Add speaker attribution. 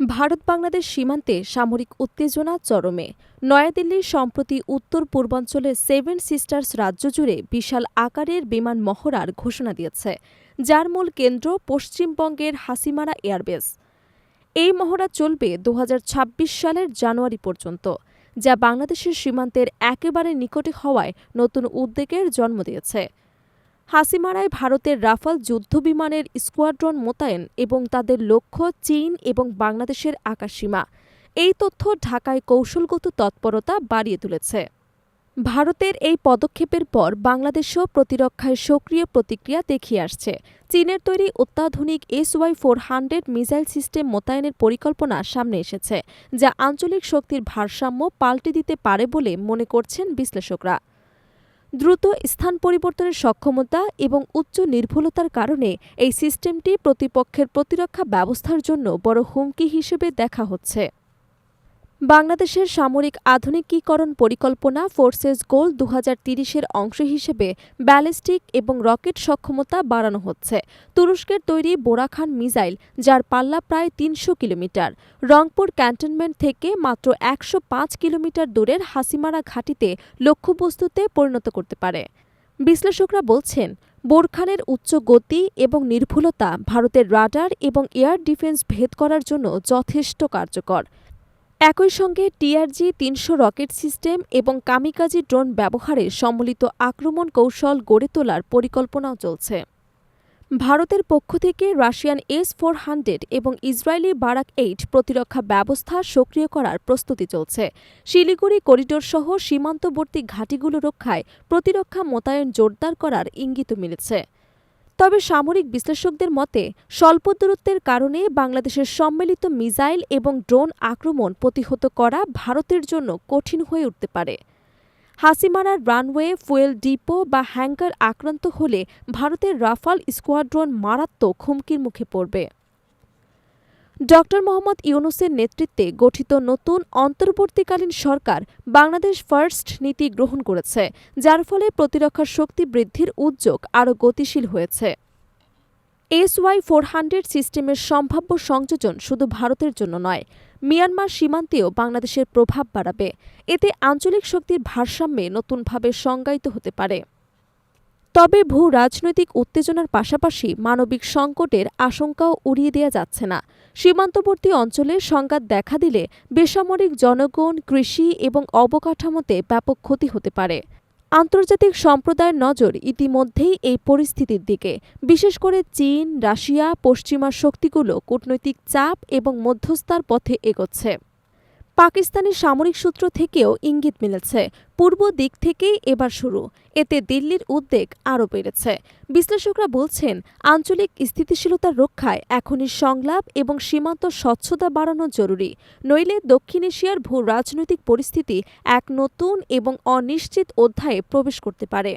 Speaker 1: ভারত বাংলাদেশ সীমান্তে সামরিক উত্তেজনা চরমে। নয়াদিল্লির সম্প্রতি উত্তর পূর্বাঞ্চলের সেভেন সিস্টার্স রাজ্য জুড়ে বিশাল আকারের বিমান মহড়ার ঘোষণা দিয়েছে, যার মূল কেন্দ্র পশ্চিমবঙ্গের হাসিমারা এয়ারবেস। এই মহড়া চলবে দু হাজার ছাব্বিশ সালের জানুয়ারি পর্যন্ত, যা বাংলাদেশের সীমান্তের একেবারে নিকটে হওয়ায় নতুন উদ্বেগের জন্ম দিয়েছে। হাসিমারায় ভারতের রাফাল যুদ্ধবিমানের স্কোয়াড্রন মোতায়েন এবং তাদের লক্ষ্য চীন এবং বাংলাদেশের আকাশসীমা। এই তথ্য ঢাকায় কৌশলগত তৎপরতা বাড়িয়ে তুলেছে। ভারতের এই পদক্ষেপের পর বাংলাদেশও প্রতিরক্ষায় সক্রিয় প্রতিক্রিয়া দেখিয়ে আসছে। চীনের তৈরি অত্যাধুনিক S Y four hundred missile system মোতায়েনের পরিকল্পনা সামনে এসেছে, যা আঞ্চলিক শক্তির ভারসাম্য পাল্টে দিতে পারে বলে মনে করছেন বিশ্লেষকরা। দ্রুত স্থান পরিবর্তনের সক্ষমতা এবং উচ্চ নির্ভুলতার কারণে এই সিস্টেমটি প্রতিপক্ষের প্রতিরক্ষা ব্যবস্থার জন্য বড় হুমকি হিসেবে দেখা হচ্ছে। বাংলাদেশের সামরিক আধুনিকীকরণ পরিকল্পনা ফোর্সেস গোল দু হাজার তিরিশের অংশ হিসেবে ব্যালিস্টিক এবং রকেট সক্ষমতা বাড়ানো হচ্ছে। তুরস্কের তৈরি বোরাখান মিসাইল, যার পাল্লা প্রায় তিনশো কিলোমিটার। রংপুর ক্যান্টনমেন্ট থেকে মাত্র একশো পাঁচ কিলোমিটার দূরের হাসিমারা ঘাঁটিতে লক্ষ্যবস্তুতে পরিণত করতে পারে। বিশ্লেষকরা বলছেন, বোরখানের উচ্চ গতি এবং নির্ভুলতা ভারতের রাডার এবং এয়ার ডিফেন্স ভেদ করার জন্য যথেষ্ট কার্যকর। একই সঙ্গে টিআরজি তিনশো রকেট সিস্টেম এবং কামিকাজি ড্রোন ব্যবহারে সম্মিলিত আক্রমণ কৌশল গড়ে তোলার পরিকল্পনাও চলছে। ভারতের পক্ষ থেকে রাশিয়ান এস ফোর হান্ড্রেড এবং ইসরায়েলি বারাক এইট প্রতিরক্ষা ব্যবস্থা সক্রিয় করার প্রস্তুতি চলছে। শিলিগুড়ি করিডোর সহ সীমান্তবর্তী ঘাঁটিগুলো রক্ষায় প্রতিরক্ষা মোতায়েন জোরদার করার ইঙ্গিত মিলেছে। তবে সামরিক বিশ্লেষকদের মতে, স্বল্প দূরত্বের কারণে বাংলাদেশের সম্মিলিত মিসাইল এবং ড্রোন আক্রমণ প্রতিহত করা ভারতের জন্য কঠিন হয়ে উঠতে পারে। হাসিমারার রানওয়ে, ফুয়েল ডিপো বা হ্যাঙ্গার আক্রান্ত হলে ভারতের রাফাল স্কোয়াড্রন মারাত্মক হুমকির মুখে পড়বে। ড মোহাম্মদ ইউনুসের নেতৃত্বে গঠিত নতুন অন্তর্বর্তীকালীন সরকার বাংলাদেশ ফার্স্ট নীতি গ্রহণ করেছে, যার ফলে প্রতিরক্ষা শক্তি বৃদ্ধির উদ্যোগ আরও গতিশীল হয়েছে। এস ওয়াই ফোর হান্ড্রেড সিস্টেমের সম্ভাব্য সংযোজন শুধু ভারতের জন্য নয়, মিয়ানমার সীমান্তেও বাংলাদেশের প্রভাব বাড়াবে। এতে আঞ্চলিক শক্তির ভারসাম্যে নতুনভাবে সংজ্ঞায়িত হতে পারে। তবে ভূ রাজনৈতিক উত্তেজনার পাশাপাশি মানবিক সংকটের আশঙ্কাও উড়িয়ে দেওয়া যাচ্ছে না। সীমান্তবর্তী অঞ্চলে সংঘাত দেখা দিলে বেসামরিক জনগণ, কৃষি এবং অবকাঠামোতে ব্যাপক ক্ষতি হতে পারে। আন্তর্জাতিক সম্প্রদায়ের নজর ইতিমধ্যেই এই পরিস্থিতির দিকে। বিশেষ করে চীন, রাশিয়া পশ্চিমা শক্তিগুলো কূটনৈতিক চাপ এবং মধ্যস্থার পথে এগোচ্ছে। পাকিস্তানি সামরিক সূত্র থেকেও ইঙ্গিত মিলেছে। পূর্ব দিক থেকেই এবার শুরু। এতে দিল্লির উদ্বেগ আরও বেড়েছে। বিশ্লেষকরা বলছেন, আঞ্চলিক স্থিতিশীলতার রক্ষায় এখনই সংলাপ এবং সীমান্ত স্বচ্ছতা বাড়ানো জরুরি। নইলে দক্ষিণ এশিয়ার ভূ রাজনৈতিক পরিস্থিতি এক নতুন এবং অনিশ্চিত অধ্যায়ে প্রবেশ করতে পারে।